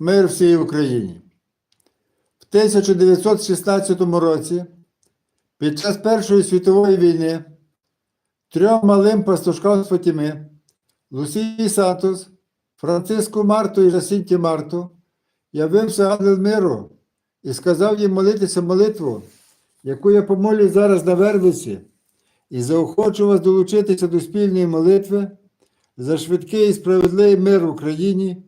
Мир всій Україні. В 1916 році, під час Першої світової війни, трьом малим пастушкам з Фатіми, Лусії Сантос, Франциску Марту і Жасінті Марту, явився ангел миру і сказав їм молитися молитву, яку я помолю зараз на Вервиці, і заохочу вас долучитися до спільної молитви за швидкий і справедливий мир в Україні,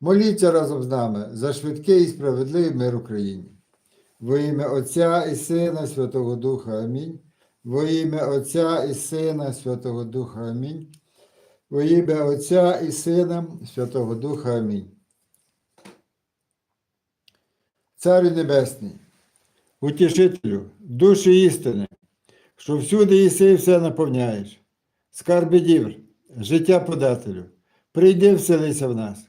моліться разом з нами за швидкий і справедливий мир Україні. Во ім'я Отця і Сина Святого Духа Амінь. Во ім'я Отця і Сина Святого Духа Амінь. Во ім'я Отця і Сина Святого Духа Амінь. Царю Небесний, утішителю, душі істини, що всюди єси і все наповняєш, скарби дівр, життя подателю, прийди вселися в нас,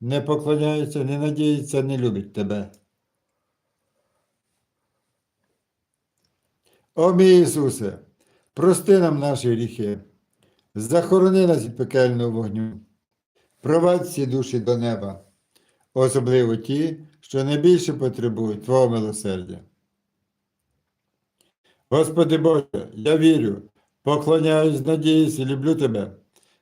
не поклоняється, не надіється, не любить тебе. О мій Ісусе, прости нам наші гріхи, захорони нас від пекельного вогню, провадь всі душі до неба, особливо ті, що найбільше потребують Твого милосердя. Господи Боже, я вірю, поклоняюсь, надіюсь і люблю Тебе.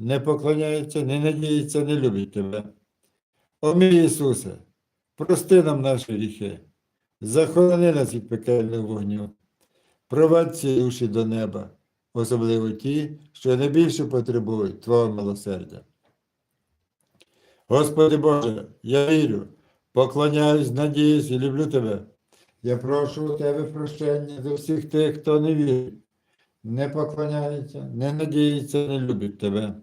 не поклоняється, не надіється, не любить тебе. О мій Ісусе, прости нам наші гріхи, захорони нас від пекельного вогню, провадь ці душі до неба, особливо ті, що найбільше потребують Твого милосердя. Господи Боже, я вірю, поклоняюсь, надіюсь і люблю Тебе. Я прошу у Тебе прощення за всіх тих, хто не вірить, не поклоняється, не надіється, не любить Тебе.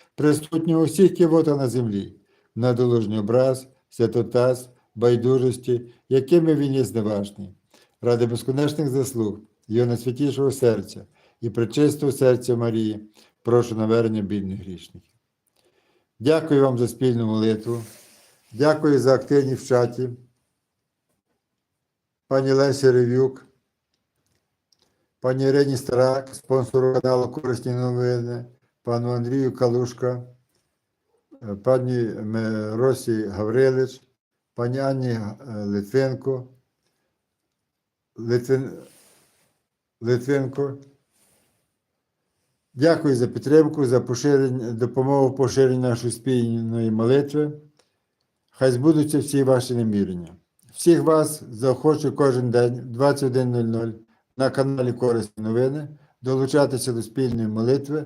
присутнього у всіх кивотах на землі, на доложний образ, святотаз, байдужості, якими він є зневажний, ради безконечних заслуг, його найсвятішого серця і пречистого серця Марії, прошу навернення бідних грішників. Дякую вам за спільну молитву. Дякую за активність в чаті. Пані Лесі Ревюк, пані Ірині Старак, спонсору каналу Корисні новини, пану Андрію Калушка, е, пані Росі Гаврилич, пані Анні е, Литвинко, Литвин... Литвинко. Дякую за підтримку, за поширення, допомогу в поширенні нашої спільної молитви. Хай збудуться всі ваші намірення. Всіх вас заохочу кожен день в 21.00 на каналі Корисні новини долучатися до спільної молитви